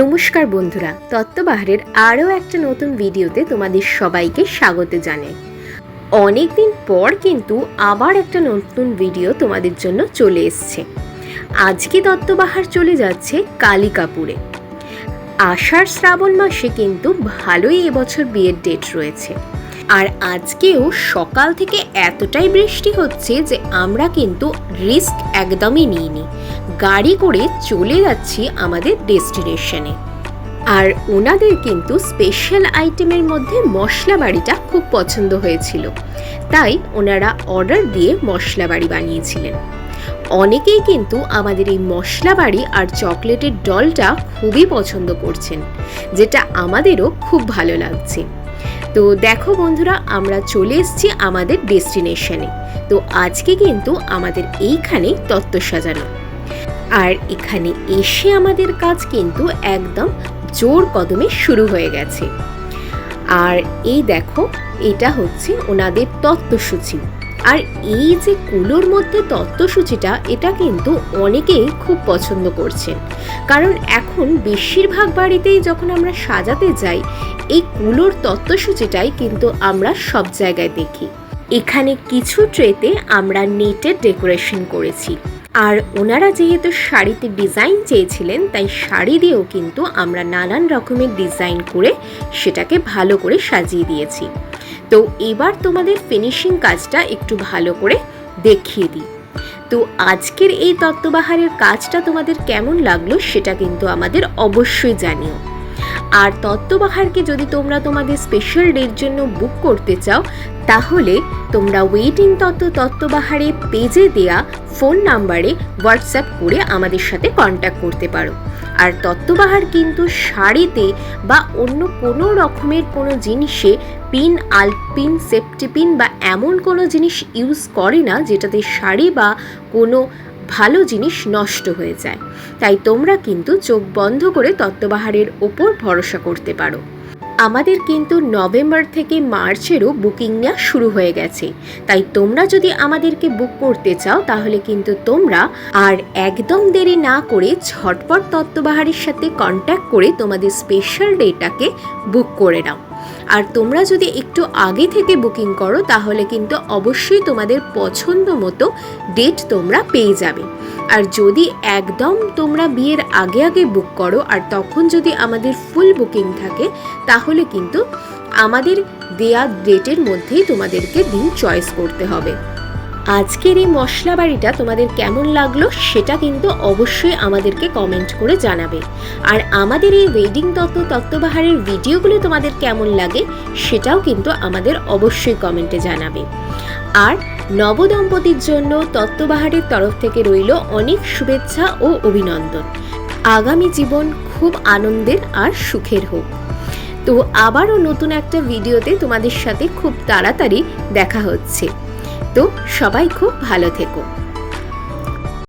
নমস্কার বন্ধুরা, তত্ত্ববাহারের আরও একটা নতুন ভিডিওতে তোমাদের সবাইকে স্বাগত জানাই। অনেকদিন পর কিন্তু আবার একটা নতুন ভিডিও তোমাদের জন্য চলে এসছে। আজকে তত্ত্ববাহার চলে যাচ্ছে কালিকাপুরে। আষাঢ় শ্রাবণ মাসে কিন্তু ভালোই এবছর বিয়ের ডেট রয়েছে। আর আজকেও সকাল থেকে এতটাই বৃষ্টি হচ্ছে যে আমরা কিন্তু রিস্ক একদমই নিইনি। গাড়ি করে চলে যাচ্ছি আমাদের ডেস্টিনেশনে। আর ওনাদের কিন্তু স্পেশাল আইটেমের মধ্যে মশলা বাড়িটা খুব পছন্দ হয়েছিল। তাই ওনারা অর্ডার দিয়ে মশলা বাড়ি বানিয়েছিলেন। অনেকেই কিন্তু আমাদের এই মশলা বাড়ি আর চকলেটের ডলটা খুবই পছন্দ করছেন, যেটা আমাদেরও খুব ভালো লাগছে। তো দেখো বন্ধুরা, আমরা চলে এসেছি আমাদের ডেস্টিনেশনে। তো আজকে কিন্তু আমাদের এইখানে তত্ত্ব সাজানো। আর এখানে এসে আমাদের কাজ কিন্তু একদম জোর কদমে শুরু হয়ে গেছে। আর এই দেখো, এটা হচ্ছে ওনাদের তত্ত্বসূচি। আর এই যে কুলোর মধ্যে তত্ত্বসূচিটা, এটা কিন্তু অনেকেই খুব পছন্দ করছেন। কারণ এখন বেশিরভাগ বাড়িতেই যখন আমরা সাজাতে যাই এই কুলোর তত্ত্বসূচিটাই কিন্তু আমরা সব জায়গায় দেখি। এখানে কিছু ট্রেতে আমরা নেটের ডেকোরেশন করেছি। আর ওনারা যেহেতু শাড়িতে ডিজাইন চেয়েছিলেন, তাই শাড়ি দিয়েও কিন্তু আমরা নানান রকমের ডিজাইন করে সেটাকে ভালো করে সাজিয়ে দিয়েছি। তো এবার তোমাদের ফিনিশিং কাজটা একটু ভালো করে দেখিয়ে দিই। তো আজকের এই তত্ত্ববাহারের কাজটা তোমাদের কেমন লাগল সেটা কিন্তু আমাদের অবশ্যই জানিও। আর তত্ত্ববাহারকে যদি তোমরা তোমাদের স্পেশাল ডের জন্য বুক করতে চাও, তাহলে তোমরা ওয়েটিং তত্ত্ব তত্ত্ববাহারে পেজে দেয়া ফোন নাম্বারে হোয়াটসঅ্যাপ করে আমাদের সাথে কন্ট্যাক্ট করতে পারো। আর তত্ত্ববাহার কিন্তু শাড়িতে বা অন্য কোনো রকমের কোনো জিনিসে পিন আলপিন সেফটি পিন বা এমন কোনো জিনিস ইউজ করে না, যেটাতে শাড়ি বা কোনো ভালো জিনিস নষ্ট হয়ে যায়। তাই তোমরা কিন্তু চোখ বন্ধ করে তত্ত্ববাহারের ওপর ভরসা করতে পারো। আমাদের কিন্তু নভেম্বর থেকে মার্চেরও বুকিং নেওয়া শুরু হয়ে গেছে। তাই তোমরা যদি আমাদেরকে বুক করতে চাও, তাহলে কিন্তু তোমরা আর একদম দেরি না করে ঝটপট তত্ত্ববাহারের সাথে কন্ট্যাক্ট করে তোমাদের স্পেশাল ডেটাকে বুক করে নাও। আর তোমরা যদি একটু আগে থেকে বুকিং করো, তাহলে কিন্তু অবশ্যই তোমাদের পছন্দ মতো ডেট তোমরা পেয়ে যাবে। আর যদি একদম তোমরা বিয়ের আগে আগে বুক করো, আর তখন যদি আমাদের ফুল বুকিং থাকে, তাহলে কিন্তু আমাদের দেয়া ডেটের মধ্যেই তোমাদেরকে দিন চয়েস করতে হবে। আজকের এই মশলা বাড়িটা তোমাদের কেমন লাগল সেটা কিন্তু অবশ্যই আমাদেরকে কমেন্ট করে জানাবে। আর আমাদের এই ওয়েডিং তত্ত্ব তত্ত্ববাহারের ভিডিওগুলো তোমাদের কেমন লাগে সেটাও কিন্তু আমাদের অবশ্যই কমেন্টে জানাবে। আর নবদম্পতির জন্য তত্ত্ববাহারের তরফ থেকে রইল অনেক শুভেচ্ছা ও অভিনন্দন। আগামী জীবন খুব আনন্দের আর সুখের হোক। তো আবারও নতুন একটা ভিডিওতে তোমাদের সাথে খুব তাড়াতাড়ি দেখা হচ্ছে। তো সবাই খুব ভালো থেকো।